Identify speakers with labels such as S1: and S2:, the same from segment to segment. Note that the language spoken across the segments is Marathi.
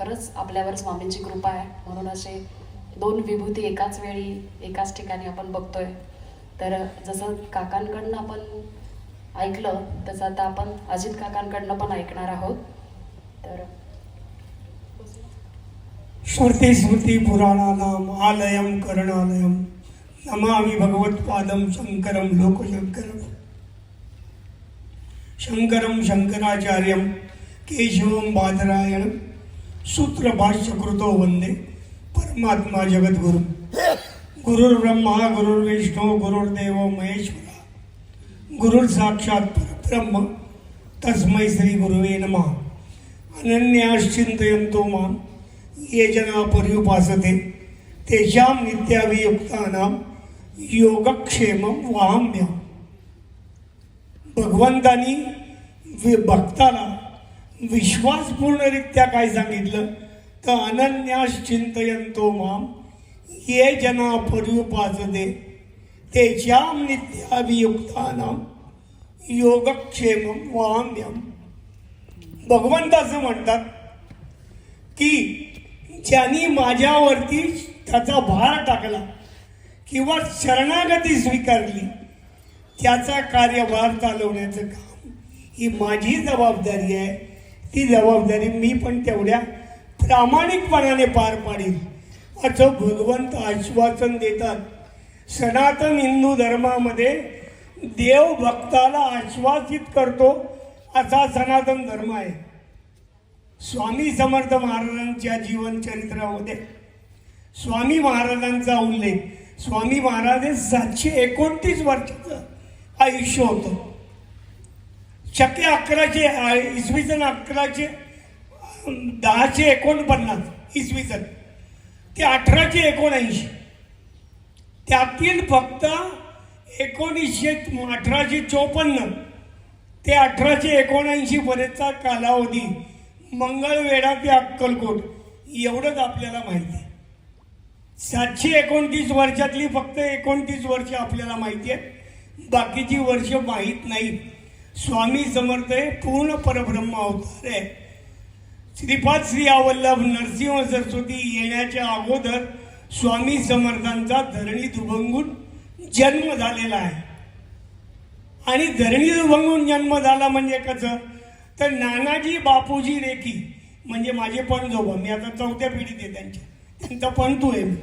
S1: खरंच आपल्यावर स्वामींची कृपा आहे. म्हणून असे दोन विभूती एकाच वेळी एकाच ठिकाणी आपण बघतोय. तर जसं काकांकडनं आपण ऐकलं तसं आता आपण अजित काकांकडनं पण ऐकणार आहोत. तर
S2: श्रुती स्मृती पुराणानाम आलयम कर्णालयम नमामि भगवत्पादम शंकरम लोकशंकरम शंकरम शंकराचार्यम केशवम बादरायण सूत्रभाष्यकृतो वंदे परमात्मा जगद्गुरु। गुरुर्ब्रह्मा गुरुर्विष्णू गुरुर्देव महेश्वरा। गुरुर साक्षात परब्रह्म तस्मै श्री गुरुवे नमा। अनन्याश्चिंतयंतो मां ये जना पर्युपासते तेषां नित्याभियुक्तानां योगक्षेमं वाहम्य भगवंतानी वि भक्ताला विश्वासपूर्णरित्या काय सांगितलं? तर अनन्यास चिंतयंतो माम ये जना पर्युपासते तेषां नित्याभियुक्तानाम योगक्षेम वाम्यम भगवंत असं म्हणतात की ज्यांनी माझ्यावरती त्याचा भार टाकला किंवा शरणागती स्वीकारली त्याचा कार्यभार चालवण्याचं काम ही माझी जबाबदारी आहे. ती जबाबदारी मी पण तेवढ्या प्रामाणिकपणाने पार पाडील असं भगवंत आश्वासन देतात. सनातन हिंदू धर्मामध्ये देव भक्ताला आश्वासित करतो असा सनातन धर्म आहे. स्वामी समर्थ महाराजांच्या जीवनचरित्रामध्ये स्वामी महाराजांचा उल्लेख. स्वामी महाराज हे सातशे एकोणतीस वर्षाचं आयुष्य होतं. शके अकराशे इसवी सन अकराशे दहाशे एकोणपन्नास इसवी सन ते अठराशे एकोणऐंशी. त्यातील फक्त एकोणीसशे अठराशे चोपन्न ते अठराशे एकोणऐंशी पर्यंतचा कालावधी मंगळवेढा ते अक्कलकोट एवढंच आपल्याला माहिती आहे. सातशे एकोणतीस वर्षातली फक्त एकोणतीस वर्ष आपल्याला माहिती आहे बाकीची वर्ष माहीत नाहीत. स्वामी समर्थ हे पूर्ण परब्रह्म अवतार आहे. श्रीपाद श्री अवल्लभ नरसिंह सरस्वती येण्याच्या अगोदर स्वामी समर्थांचा धरणी दुभंगून जन्म झालेला आहे. आणि धरणी दुभंगून जन्म झाला म्हणजे कसं? तर नानाजी बापूजी रेखी म्हणजे माझे पणजोबा मी आता चौथ्या पिढीत आहे त्यांच्या. त्यांचा पणतू आहे. मी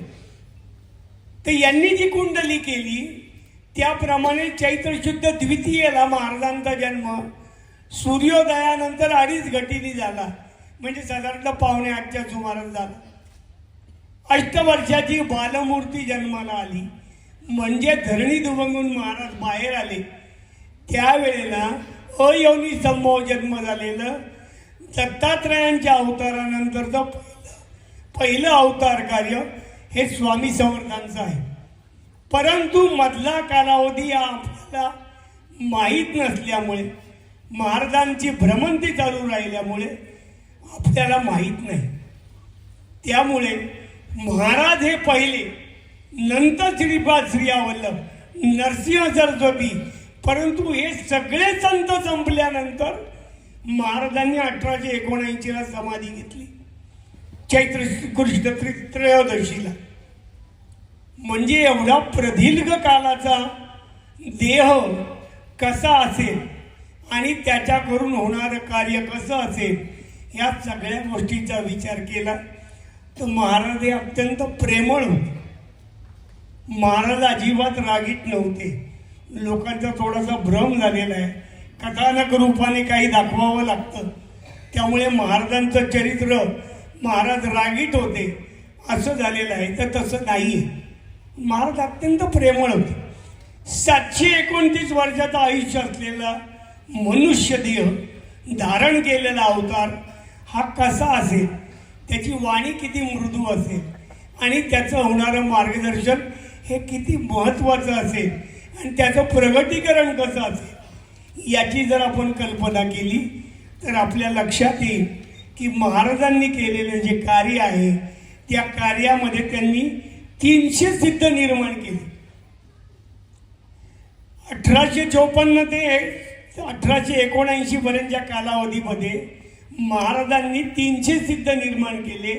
S2: तर यांनी जी कुंडली केली त्याप्रमाणे चैत्र शुद्ध द्वितीयेला महाराजांचा जन्म. सूर्योदयानंतर अडीच घटीने झाला. म्हणजे साधारणतः पावणे आठच्या सुमारास झाला. अष्टवर्षाची बालमूर्ती जन्माला आली. म्हणजे धरणी दुभंगून महाराज बाहेर आले. त्यावेळेला अयवनी संभव जन्म झालेलं. दत्तात्रयांच्या अवतारानंतरचं पहिलं अवतार कार्य हे स्वामी समर्थांचं आहे. परंतु मधला कालावधी आपल्याला माहीत नसल्यामुळे महाराजांची भ्रमंती चालू राहिल्यामुळे आपल्याला माहीत नाही. त्यामुळे महाराज हे पहिले नंतर श्रीपाद श्रीयावल्लभ नरसिंह सरस्वती परंतु हे सगळे संत संपल्यानंतर महाराजांनी अठराशे एकोणऐंशीला समाधी घेतली. चैत्र कृष्ण त्रयोदशीला. म्हणजे एवढा प्रदीर्घ कालाचा देह कसा असेल आणि त्याच्याकडून होणारं कार्य कसं असेल या सगळ्या गोष्टीचा विचार केला. तर महाराज हे अत्यंत प्रेमळ होते. महाराज अजिबात रागीट नव्हते. लोकांचा थोडासा भ्रम झालेला आहे. कथानक रूपाने काही दाखवावं लागतं. त्यामुळे महाराजांचं चरित्र महाराज रागीट होते. असं झालेलं आहे. तर तसं नाही आहे महाराज अत्यंत प्रेमळ होते. सातशे एकोणतीस वर्षाचा आयुष्य असलेला मनुष्य देह धारण केलेला अवतार हा कसा असेल? त्याची वाणी किती मृदू असेल? आणि त्याचं होणारं मार्गदर्शन हे किती महत्त्वाचं असेल? आणि त्याचं प्रगतीकरण कसं असेल? याची जर आपण कल्पना केली तर आपल्या लक्षात येईल की महाराजांनी केलेलं जे कार्य आहे त्या कार्यामध्ये त्यांनी तीनशे सिद्ध निर्माण केले. अठराशे चौपन्न ते अठराशे एकोणऐंशी पर्यंतच्या कालावधीमध्ये महाराजांनी तीनशे सिद्ध निर्माण केले.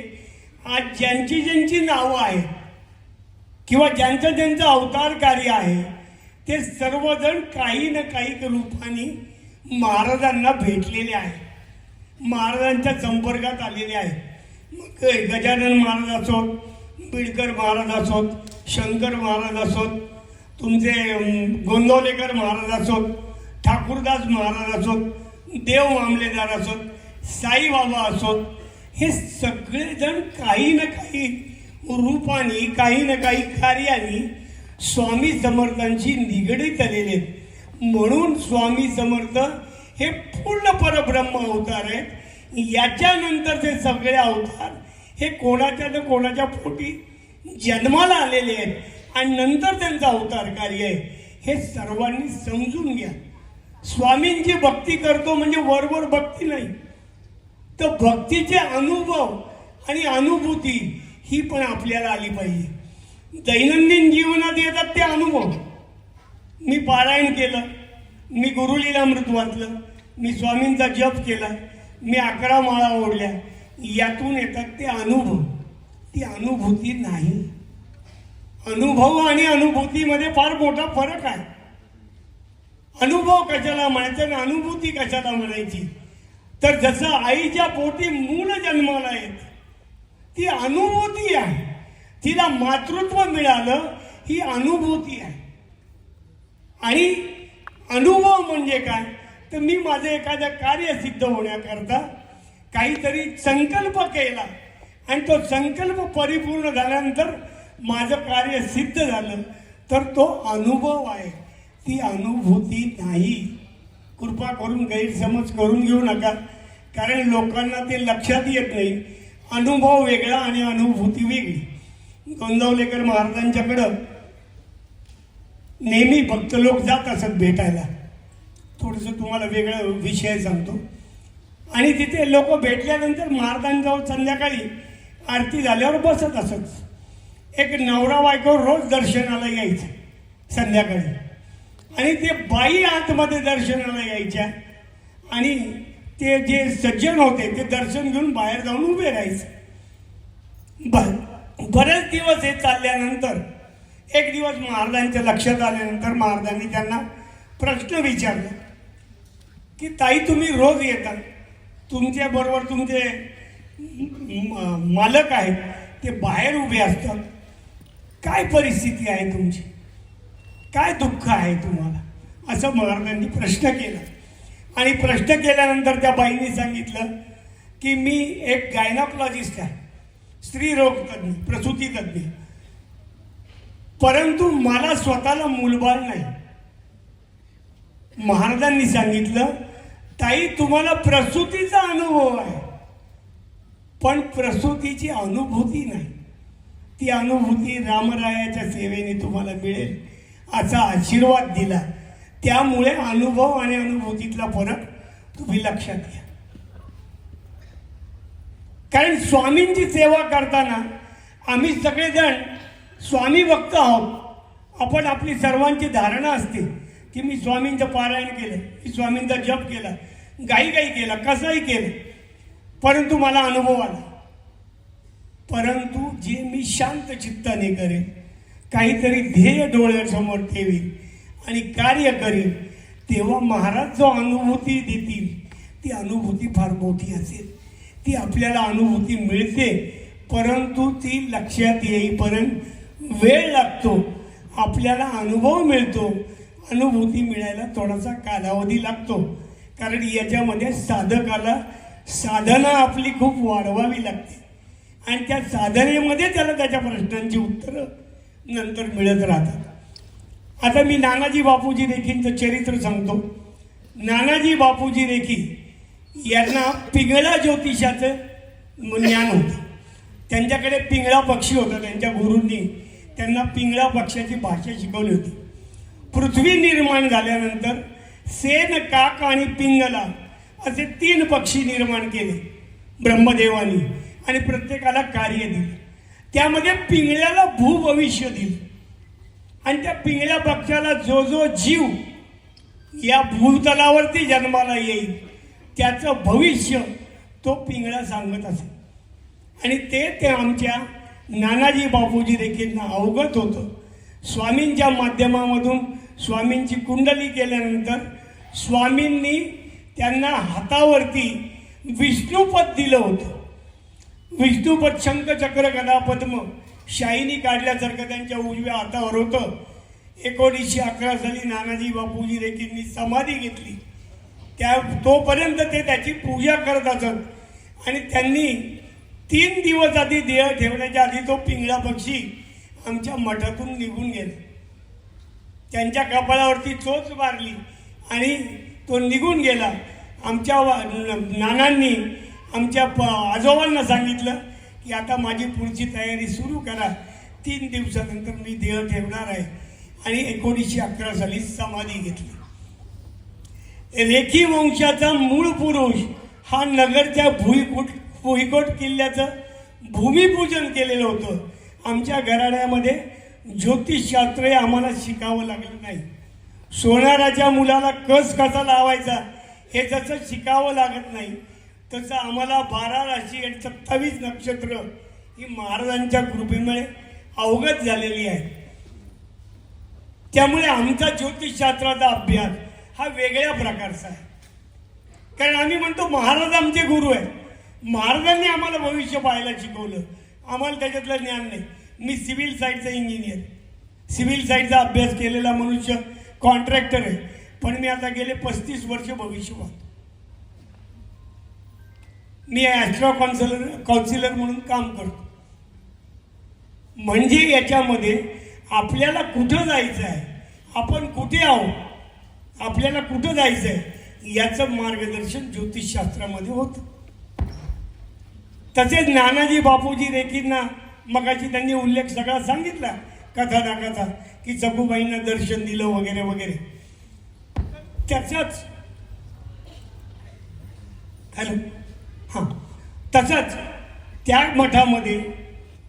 S2: आज ज्यांची ज्यांची नावं आहेत किंवा ज्यांचं ज्यांचं अवतार कार्य आहे ते सर्वजण काही ना काही रूपाने महाराजांना भेटलेले आहे महाराजांच्या संपर्कात आलेले आहे मग गजानन महाराज असोत पिळकर महाराज असोत शंकर महाराज असोत तुमचे गोंदवलेकर महाराज असोत ठाकूरदास महाराज असोत देव मामलेदार असोत साईबाबा असोत हे सगळेजण काही ना काही रूपाने काही ना काही कार्याने स्वामी समर्थांशी निगडीत आलेले आहेत. म्हणून स्वामी समर्थ हे पूर्ण परब्रह्म अवतार आहेत. याच्यानंतरचे सगळे अवतार हे कोणाच्या तर कोणाच्या पोटी जन्माला आलेले आहेत आणि नंतर त्यांचा अवतार कार्य आहे. हे सर्वांनी समजून घ्या. स्वामींची भक्ती करतो म्हणजे वरवर भक्ती नाही. तर भक्तीचे अनुभव आणि अनुभूती ही पण आपल्याला आली पाहिजे. दैनंदिन जीवनात येतात ते अनुभव. मी पारायण केलं मी गुरुलीलामृत वाचलं मी स्वामींचा जप केला मी अकरा माळा ओढल्या यातून येतात ते अनुभव. ती अनुभूती नाही. अनुभव आणि अनुभूतीमध्ये फार मोठा फरक आहे. अनुभव कशाला म्हणायचा आणि अनुभूती कशाला म्हणायची? तर जसं आईच्या पोटी मूल जन्माला येत ती अनुभूती आहे. तिला मातृत्व मिळालं ही अनुभूती आहे. आणि अनुभव म्हणजे काय? तर मी माझं एखादं कार्य सिद्ध होण्याकरता काहीतरी संकल्प केला. आणि तो संकल्प परिपूर्ण झाल्यानंतर माझं कार्य सिद्ध झालं. तर तो अनुभव आहे. ती अनुभूती नाही. कृपा करून गैरसमज करून घेऊ नका. कारण लोकांना ते लक्षात येत नाही. अनुभव वेगळा आणि अनुभूती वेगळी. गोंदवलेकर महाराजांच्याकडं नेहमी भक्त लोक जात असत भेटायला. थोडंसं तुम्हाला वेगळा विषय सांगतो. आणि तिथे लोक भेटल्यानंतर महाराजांजवळ संध्याकाळी आरती झाल्यावर बसत असत. एक नवरा बायको रोज दर्शनाला यायचं संध्याकाळी. आणि ते बाई आतमध्ये दर्शनाला यायच्या. आणि ते जे सज्जन होते ते दर्शन घेऊन बाहेर जाऊन उभे राहायचे. ब- बरेच दिवस हे चालल्यानंतर एक दिवस महाराजांच्या लक्षात आल्यानंतर महाराजांनी त्यांना प्रश्न विचारला की ताई तुम्ही रोज येता? तुमच्या बरोबर तुमचे मालक आहेत ते बाहेर उभे असतात. काय परिस्थिती आहे तुमची? काय दुःख आहे तुम्हाला? असं महाराजांनी प्रश्न केला. आणि प्रश्न केल्यानंतर त्या बाईंनी सांगितलं की मी एक गायनाप्लॉजिस्ट आहे स्त्रीरोगतज्ञ प्रसूतीतज्ञ. परंतु मला स्वतःला मूलबाळ नाही. महाराजांनी सांगितलं ताई तुम्हाला प्रसूतीचा अनुभव आहे. पण प्रसूतीची अनुभूती नाही. ती अनुभूती रामरायाच्या सेवेने तुम्हाला मिळेल असा आशीर्वाद दिला. त्यामुळे अनुभव आणि अनुभूतीतला फरक तुम्ही लक्षात घ्या. कारण स्वामींची सेवा करताना आम्ही सगळेजण स्वामी भक्त आहोत. आपण आपली सर्वांची धारणा असते. की मी स्वामींचं पारायण केलं मी स्वामींचा जप केला गाई गाई केला कसंही केलं परंतु मला अनुभव आला. परंतु जे मी शांत चित्ताने करेन काहीतरी ध्येय डोळ्यासमोर ठेवी आणि कार्य करेन तेव्हा महाराज जो अनुभूती देतील ती अनुभूती फार मोठी असेल. ती आपल्याला अनुभूती मिळते परंतु ती लक्षात येईपर्यंत वेळ लागतो आपल्याला अनुभव मिळतो अनुभूती मिळायला थोडासा कालावधी लागतो. कारण याच्यामध्ये साधकाला साधना आपली खूप वाढवावी लागते. आणि त्या साधनेमध्ये त्याला त्याच्या प्रश्नांची उत्तरं नंतर मिळत राहतात. आता मी नानाजी बापूजी रेखींचं चरित्र सांगतो. नानाजी बापूजी रेखी यांना पिंगळा ज्योतिषाचं ज्ञान होतं. त्यांच्याकडे पिंगळा पक्षी होता त्यांच्या गुरूंनी त्यांना पिंगळा पक्षाची भाषा शिकवली होती. पृथ्वी निर्माण झाल्यानंतर सेन काक आणि पिंगला असे तीन पक्षी निर्माण केले. ब्रह्मदेवानी आणि प्रत्येकाला कार्य दिलं. त्यामध्ये पिंगळ्याला भूभविष्य दिलं. आणि त्या पिंगळ्या पक्षाला जो जो जीव या भूतलावरती जन्माला येईल त्याचं भविष्य तो पिंगळा सांगत असे. आणि ते ते आमच्या नानाजी बापूजी देखील अवगत होतं. स्वामींच्या माध्यमामधून स्वामींची कुंडली केल्यानंतर स्वामींनी त्यांना हातावरती विष्णुपद दिलं होतं. विष्णुपद शंखचक्र गदा पद्म शाईनी काढल्यासारखं त्यांच्या उजव्या हातावर होतं. एकोणीसशे अकरा साली नानाजी बापूजी रेकींनी समाधी घेतली. त्या तोपर्यंत ते त्याची पूजा करत असत. आणि त्यांनी तीन दिवस आधी देह ठेवण्याच्या आधी तो पिंगळा पक्षी आमच्या मठातून निघून गेला. त्यांच्या कपाळावरती चोच मारली आणि तो निघून गेला. आमच्या नानांनी आमच्या प आजोबांना सांगितलं की आता माझी पुढची तयारी सुरू करा. तीन दिवसानंतर मी देह ठेवणार आहे. आणि एकोणीसशे अकरा साली समाधी घेतली. रेखी वंशाचा मूळ पुरुष हा नगरच्या भुईकोट भुईकोट किल्ल्याचं भूमिपूजन केलेलं होतं. आमच्या घराण्यामध्ये ज्योतिषशास्त्र हे आम्हाला शिकावं लागलं नाही. सोनाराच्या मुलाला कस कसा लावायचा हे जसं शिकावं लागत नाही तसं आम्हाला बारा राशी आणि सत्तावीस नक्षत्र ही महाराजांच्या कृपेमुळे अवगत झालेली आहे त्यामुळे आमचा ज्योतिषशास्त्राचा अभ्यास हा वेगळ्या प्रकारचा आहे. कारण आम्ही म्हणतो महाराज आमचे गुरु आहेत. महाराजांनी आम्हाला भविष्य पाहायला शिकवलं. आम्हाला त्याच्यातलं ज्ञान नाही. मी सिव्हिल साईडचा इंजिनियर. सिव्हिल साईडचा अभ्यास केलेला मनुष्य कॉन्ट्रॅक्टर आहे. पण मी आता गेले पस्तीस वर्ष भविष्यवाद मी ॲस्ट्रॉ कॉन्सलर काउन्सिलर म्हणून काम करतो. म्हणजे याच्यामध्ये आपल्याला कुठं जायचं आहे? आपण कुठे आहोत? आपल्याला कुठं जायचं आहे? याचं मार्गदर्शन ज्योतिषशास्त्रामध्ये होतं. तसेच नानाजी बापूजी रेखींना मगाशी त्यांनी उल्लेख सगळा सांगितला कथा ना की सखूबाईंना दर्शन दिलं वगैरे वगैरे. त्याच्याच हॅलो? हां. तसंच त्या मठामध्ये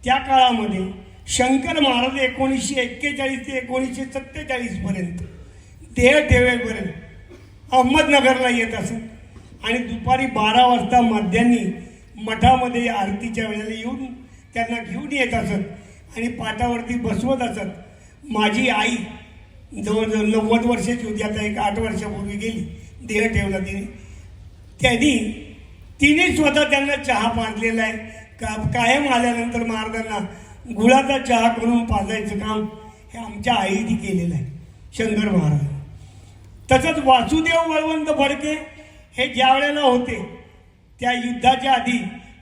S2: त्या काळामध्ये शंकर महाराज एकोणीसशे एक्केचाळीस ते एकोणीसशे सत्तेचाळीसपर्यंत देह ठेवेपर्यंत अहमदनगरला येत असत आणि दुपारी बारा वाजता माध्यांनी मठामध्ये आरतीच्या वेळेला येऊन त्यांना घेऊन येत असत आणि पाटावरती बसवत असत. माझी आई जवळजवळ नव्वद वर्षाची होती आता एक आठ वर्षापूर्वी गेली देह ठेवला तिने. त्यांनी तिने स्वतः त्यांना चहा पाजलेला आहे. का कायम आल्यानंतर महाराजांना गुळाचा चहा करून पाजायचं काम हे आमच्या आईने केलेलं आहे शंकर महाराज. तसंच वासुदेव बळवंत फडके हे ज्या वेळेला होते त्या युद्धाच्या आधी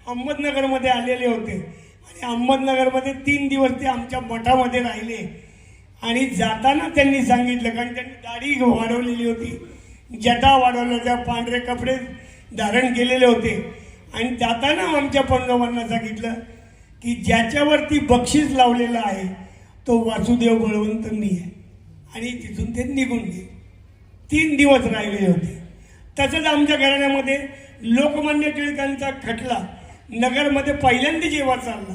S2: अहमदनगरमध्ये आलेले होते. आणि अहमदनगरमध्ये तीन दिवस ते आमच्या मठामध्ये राहिले. आणि जाताना त्यांनी सांगितलं कारण त्यांनी दाढी वाढवलेली होती. जटा वाढवल्या त्या पांढरे कपडे धारण केलेले होते. आणि जाताना आमच्या पंगवांना सांगितलं की ज्याच्यावरती बक्षीस लावलेलं आहे तो वासुदेव बळवंत आहे. आणि तिथून ते निघून गेले. तीन दिवस राहिलेले होते. तसंच आमच्या घराण्यामध्ये लोकमान्य टिळकांचा खटला नगरमध्ये पहिल्यांदा जेव्हा चालला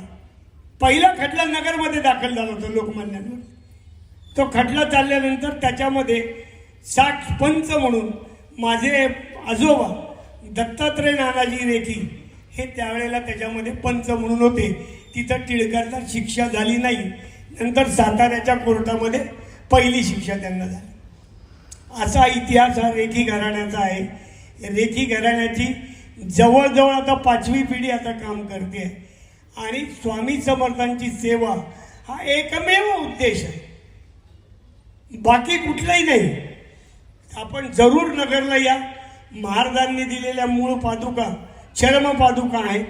S2: पहिला खटला नगरमध्ये दाखल झाला होता लोकमान्यांवर. तो खटला चालल्यानंतर त्याच्यामध्ये साठ पंच म्हणून माझे आजोबा दत्तात्रय नानाजी रेखी हे त्यावेळेला त्याच्यामध्ये पंच म्हणून होते. तिथं टिळकरला शिक्षा झाली नाही. नंतर साताऱ्याच्या कोर्टामध्ये पहिली शिक्षा त्यांना झाली. असा इतिहास हा रेखी घराण्याचा आहे. रेखी घराण्याची जवळजवळ आता पाचवी पिढी आता काम करते. आणि स्वामी समर्थांची सेवा हा एकमेव उद्देश आहे. बाकी कुठलाही नाही. आपण जरूर नगरला या. महाराजांनी दिलेल्या मूळ पादुका चरम पादुका आहेत.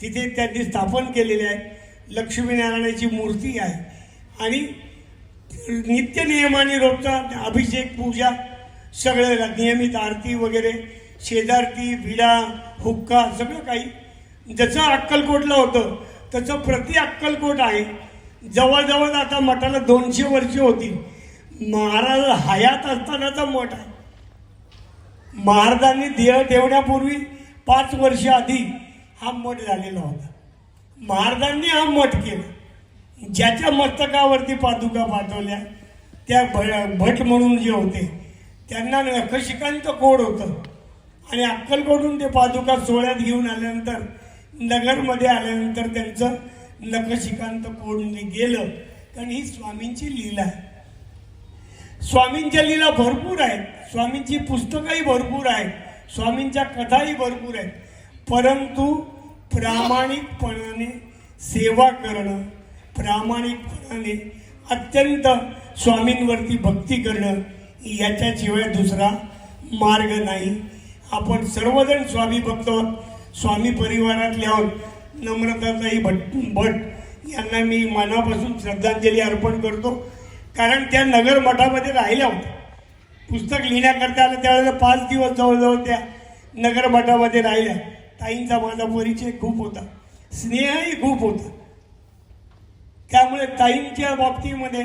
S2: तिथे त्यांनी स्थापन केलेल्या आहेत. लक्ष्मीनारायणाची मूर्ती आहे. आणि नित्य नियमाने रोजचा अभिषेक पूजा सगळं नियमित आरती वगैरे शेजारती विडा हुक्का सगळं काही. जसं अक्कलकोटला होतं तसं प्रति अक्कलकोट आहे. जवळजवळ आता मठाला दोनशे वर्ष होती महाराज हयात असतानाचा मठ आहे. महाराजांनी देह ठेवण्यापूर्वी पाच वर्ष आधी हा मठ झालेला होता. महाराजांनी हा मठ केला. ज्याच्या मस्तकावरती पादुका पाठवल्या त्या भ भट म्हणून जे होते त्यांना नखशिकांचं कोड होतं. आणि अक्कलकोटून ते पादुका सोहळ्यात घेऊन आल्यानंतर नगरमध्ये आल्यानंतर त्यांचं नखशिकांत कोडून गेलं. कारण ही स्वामींची लीला आहे. स्वामींच्या लीला भरपूर आहेत. स्वामींची पुस्तकंही भरपूर आहेत. स्वामींच्या कथाही भरपूर आहेत. परंतु प्रामाणिकपणाने सेवा करणं प्रामाणिकपणाने अत्यंत स्वामींवरती भक्ती करणं याच्याशिवाय दुसरा मार्ग नाही. आपण सर्वजण स्वामी भक्त आहोत. स्वामी परिवारातले आहोत. नम्रताताई भट भट यांना मी मनापासून श्रद्धांजली अर्पण करतो. कारण त्या नगर मठामध्ये राहिल्या होत्या. पुस्तक लिहिण्याकरता आलं त्यावेळेला पाच दिवस जवळजवळ त्या नगर मठामध्ये राहिल्या. ताईंचा माझा परिचय खूप होता. स्नेहही खूप होता. त्यामुळे ताईंच्या बाबतीमध्ये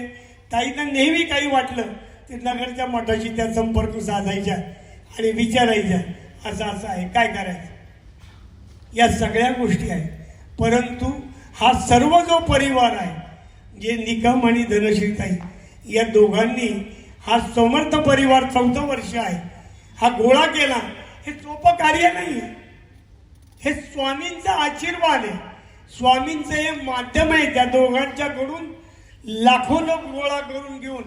S2: ताईंना नेहमी काही वाटलं ते नगरच्या मठाशी त्या संपर्क साधायच्या. आणि विचारायच्या असं असं आहे काय करायचं? या सगळ्या गोष्टी आहेत. परंतु हा सर्व जो परिवार आहे जे निकम आणि धनश्रीताई या दोघांनी हा समर्थ परिवार चौथं वर्ष आहे. हा गोळा केला. हे सोपं कार्य नाही आहे. हे स्वामींचा आशीर्वाद आहे. स्वामींचं हे माध्यम आहे त्या दोघांच्याकडून लाखो लोक गोळा करून घेऊन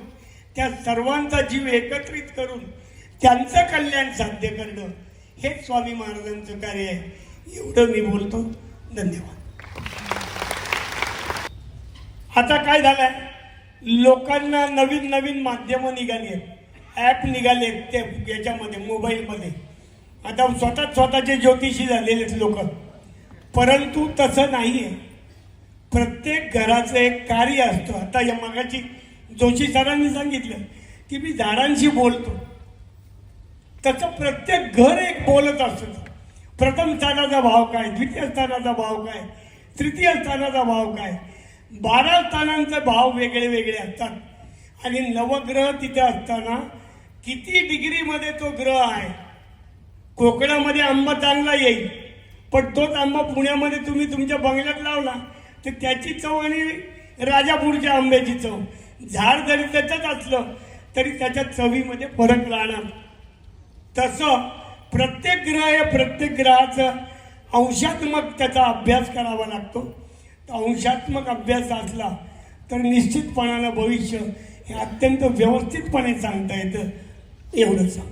S2: त्या सर्वांचा जीव एकत्रित करून त्यांचं कल्याण साध्य करणं हे स्वामी महाराजांचं कार्य आहे. एवढं मी बोलतो. धन्यवाद. आता काय झालंय? लोकांना नवीन नवीन माध्यमं निघाली आहेत. ॲप निघाले आहेत ते याच्यामध्ये मोबाईलमध्ये. आता स्वतः स्वतःचे ज्योतिषी झालेले लोक. परंतु तसं नाही आहे प्रत्येक घराचं एक कार्य असतं. आता या मागाची जोशी सरांनी सांगितलं की मी झाडांशी बोलतो. त्याचं प्रत्येक घर एक बोलत असतं. प्रथम स्थानाचा भाव काय? द्वितीय स्थानाचा भाव काय? तृतीय स्थानाचा भाव काय? बारा स्थानांचे भाव वेगळे वेगळे असतात. आणि नवग्रह तिथे असताना किती डिग्रीमध्ये तो ग्रह आहे? कोकणामध्ये आंबा चांगला येईल पण तोच आंबा पुण्यामध्ये तुम्ही तुमच्या बंगल्यात लावला तर त्याची चव आणि राजापूरच्या आंब्याची चव. झाड जरी त्याच्यात असलं तरी त्याच्या चवीमध्ये फरक राहणार. तसं प्रत्येक ग्रह हे प्रत्येक ग्रहाचं अंशात्मक त्याचा अभ्यास करावा लागतो. अंशात्मक अभ्यास असला तर निश्चितपणानं भविष्य हे अत्यंत व्यवस्थितपणे सांगता येतं एवढंच. सांग